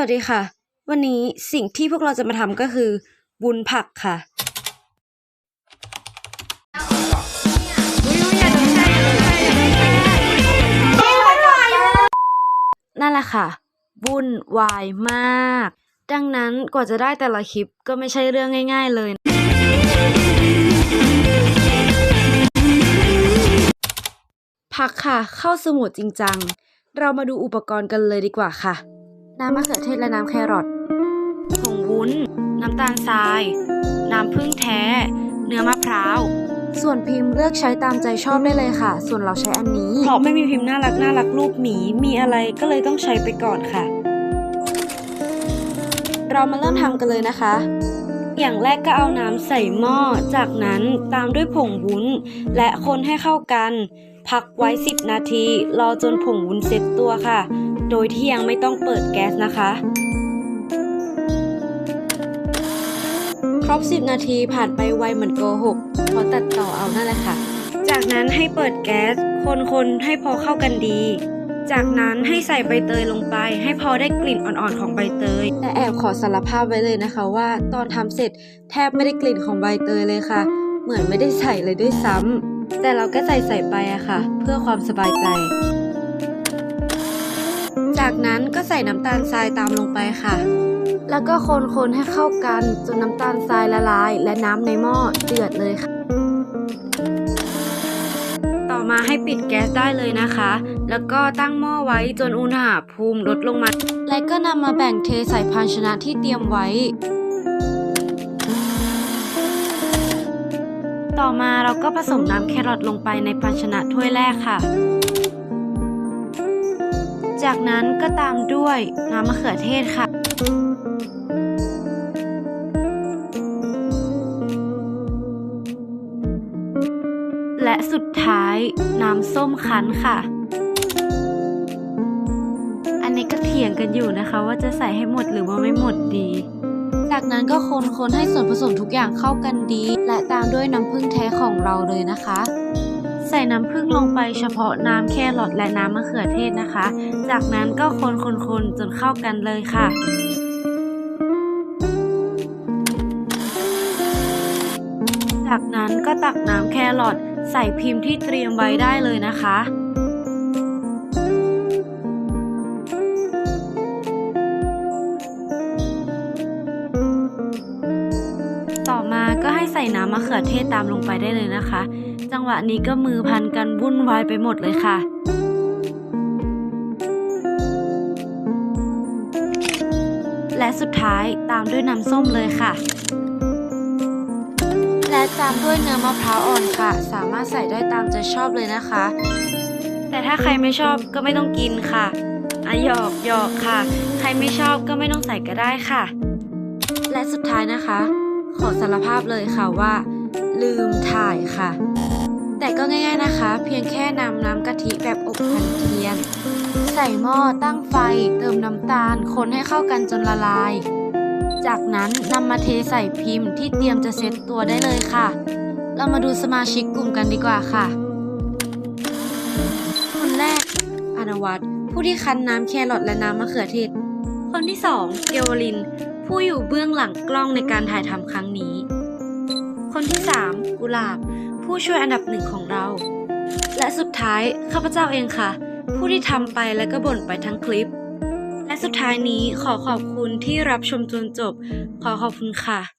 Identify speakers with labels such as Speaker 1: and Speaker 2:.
Speaker 1: วัสดีค่ะ วันนี้สิ่งที่พวกเราจะมาทำก็คือ บุญผักค่ะ นั่นแหละค่ะวุ่นวายมาก ดังนั้นกว่าจะได้แต่ละคลิปก็ไม่ใช่เรื่องง่าย ๆ เลยพักค่ะ เข้าสมุดจริงจัง เรามาดูอุปกรณ์กันเลยดีกว่าค่ะ น้ำมะเขือเทศและน้ำแครอทผงวุ้น น้ำตาลทราย น้ำผึ้งแท้ เนื้อมะพร้าว ส่วนพิมพ์เลือกใช้ตามใจชอบได้เลยค่ะ ส่วนเราใช้อันนี้ เพราะไม่มีพิมพ์น่ารักน่ารักรูปหมี มีอะไรก็เลยต้องใช้ไปก่อนค่ะ เรามาเริ่มทำกันเลยนะคะ อย่างแรกก็เอาน้ำใส่หม้อ จากนั้นตามด้วยผงวุ้น และคนให้เข้ากัน พักไว้ 10 นาที รอจนผงวุ้นเซ็ตตัวค่ะ โดยที่ยังไม่ต้องเปิดแก๊สนะคะ ครบ 10 นาทีผ่านไปไวเหมือนโกหกเพราะตัดต่อเอานั่นแหละค่ะ จากนั้นให้เปิดแก๊ส คนๆ ให้พอเข้ากันดี จากนั้นให้ใส่ใบเตยลงไป ให้พอได้กลิ่นอ่อนๆของใบเตย แต่แอบขอสารภาพไว้เลยนะคะว่าตอนทำเสร็จแทบไม่ได้กลิ่นของใบเตยเลยค่ะ เหมือนไม่ได้ใส่เลยด้วยซ้ำแต่เราก็ใส่ใส่ไปอะค่ะ เพื่อความสบายใจ จากนั้นก็ใส่น้ำตาลทรายตามลงไปค่ะ แล้วก็คนๆให้เข้ากันจนน้ำตาลทรายละลาย และน้ำในหม้อเดือดเลยค่ะ ต่อมาให้ปิดแก๊สได้เลยนะคะ แล้วก็ตั้งหม้อไว้จนอุณหภูมิลดลงมา และก็นำมาแบ่งเทใส่ภาชนะที่เตรียมไว้ ต่อมาเราก็ผสมน้ำแครอทลงไปในภาชนะถ้วยแรกค่ะ จากนั้นก็ตามด้วยน้ำมะเขือเทศค่ะ และสุดท้ายน้ำส้มคั้นค่ะ อันนี้ก็เถียงกันอยู่นะคะ ว่าจะใส่ให้หมดหรือว่าไม่หมดดี จากนั้นก็คนๆให้ส่วนผสมทุกอย่างเข้ากันดี และตามด้วยน้ำผึ้งแท้ของเราเลยนะคะ ส่น้ำผึ้งลงไปเฉพาะน้ำแครอทและน้ำมะเขือเทศนะคะ จากนั้นก็คนๆๆจนเข้ากันเลยค่ะจากนั้นก็ตักน้ำแครอทใส่พิมพ์ที่เตรียมไว้ได้เลยนะคะ ต่อมาก็ให้ใส่น้ำมะเขือเทศตามลงไปได้เลยนะคะ จังหวะนี้ก็มือพันกันวุ่นวายไปหมดเลยค่ะ และสุดท้ายตามด้วยน้ำส้มเลยค่ะ และตามด้วยเนื้อมะพร้าวอ่อนค่ะ สามารถใส่ได้ตามใจชอบเลยนะคะ แต่ถ้าใครไม่ชอบก็ไม่ต้องกินค่ะอะหยอกหยอกค่ะ ใครไม่ชอบก็ไม่ต้องใส่ก็ได้ค่ะ และสุดท้ายนะคะ ขอสารภาพเลยค่ะว่า ลืมถ่ายค่ะ แต่ก็ง่ายๆนะคะ เพียงแค่นำน้ำกะทิแบบอบพันเทียน ใส่หม้อตั้งไฟ เติมน้ำตาล คนให้เข้ากันจนละลาย จากนั้นนำมาเทใส่พิมพ์ที่เตรียมจะเซตตัวได้เลยค่ะ เรามาดูสมาชิกกลุ่มกันดีกว่าค่ะคนแรกอนวัตผู้ที่คั้นน้ำแครอทและน้ำมะเขือเทศ คนที่สองเกวลิน ผู้อยู่เบื้องหลังกล้องในการถ่ายทำครั้งนี้ คนที่สามกุหลาบ ผู้ช่วยอันดับหนึ่งของเรา และสุดท้ายข้าพเจ้าเองค่ะ ผู้ที่ทำไปและก็บ่นไปทั้งคลิป และสุดท้ายนี้ขอขอบคุณที่รับชมจนจบ ขอขอบคุณค่ะ